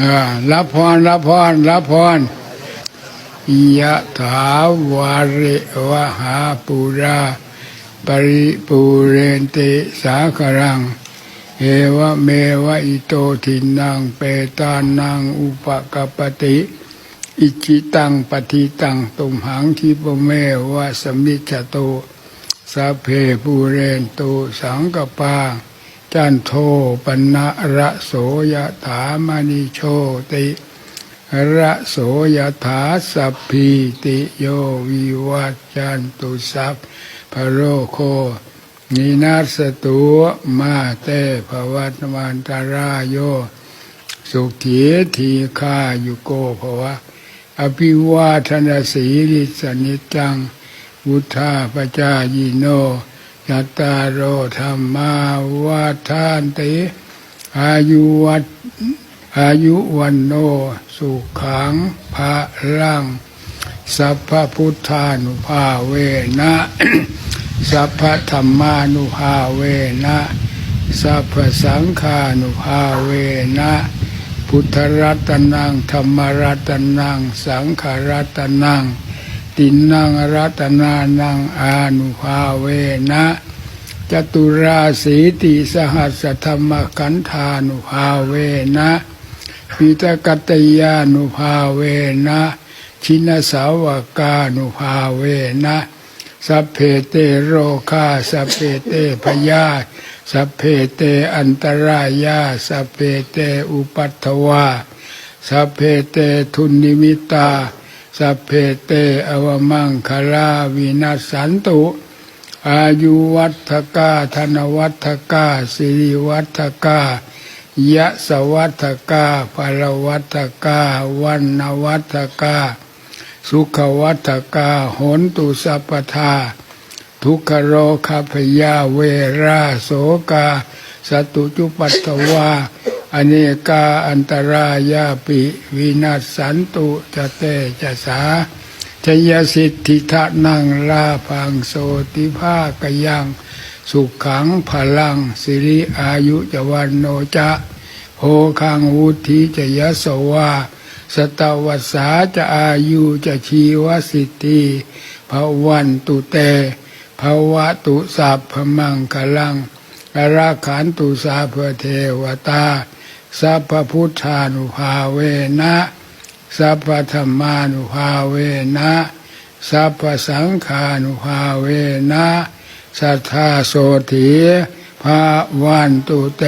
อ่ารับพรรับพรรับพรยะถาวาริวหาปุราปริปุเรนติสาครังเอวะเมวะอิโตทินังเปตานังอุปกปปติ อิจิตังปฏิตังตุมหังทิปเมวะสมิจจโตสัพเพปูเรนตุสังกปา จันโทปนะระโสยถามณิโชติระโสยถาสัพพิติโยวิวัจจันตุสัพพโรโคนินาสตุมาเตภวัตวันตารายโย สุขีทีคายุโกภวะ อภิวาทนาสีริสนิจัง วุธาปจายิโน ยัตตารโอธรรมาวาทานติอายุวัตอายุวันโนสุขังภาลังสัพพพุทธานุภาเวนะ สัพพธรรมานุภาเวนะ สัพพสังฆานุภาเวนะ พุทธรัตนังธรรมรัตนัง สังขรัตนัง ตินังรัตนานังอานุภาเวนะจตุราสีติสหัสธรรมขันธานุภาเวนะปิตกัตยานุภาเวนะชินสาวกานุภาเวนะสัพเพเตโรคาสัพเพเตพยาสัพเพเตอันตรายาสัพเพเตอุปัตถวาสัพเพเตทุนนิมิตา สัพเพเตอวมังคลาวินัสสันตุ อายุวัฏกาธนวัฏกาสิริวัฏกายะสวัฏกาภรวัฏกาวันนวัฏกา สุขวัฏกาหนตุสัพพทาทุกขโรคาพยาเวราโสกา สตุจุปัตตวา อเนกาอันตรายาปิวินาสันตุจะเตจะสาชยสิทธิทะนังลาพังโสติภาคยัง สุขขังพลัง สิริอายุจวันโนจะโหคังวุธิจะยสวาสตวัสาจะอายุจะชีวสิทธิภวันตุเตภวะตุสัพพมังคลังอราขันตุสาเพเทวตา สัพพพุทธานุภาเวนะสัพพธรรมานุภาเวนะสัพพสังขานุภาเวนะสัทธาโสถีภาวันตุเต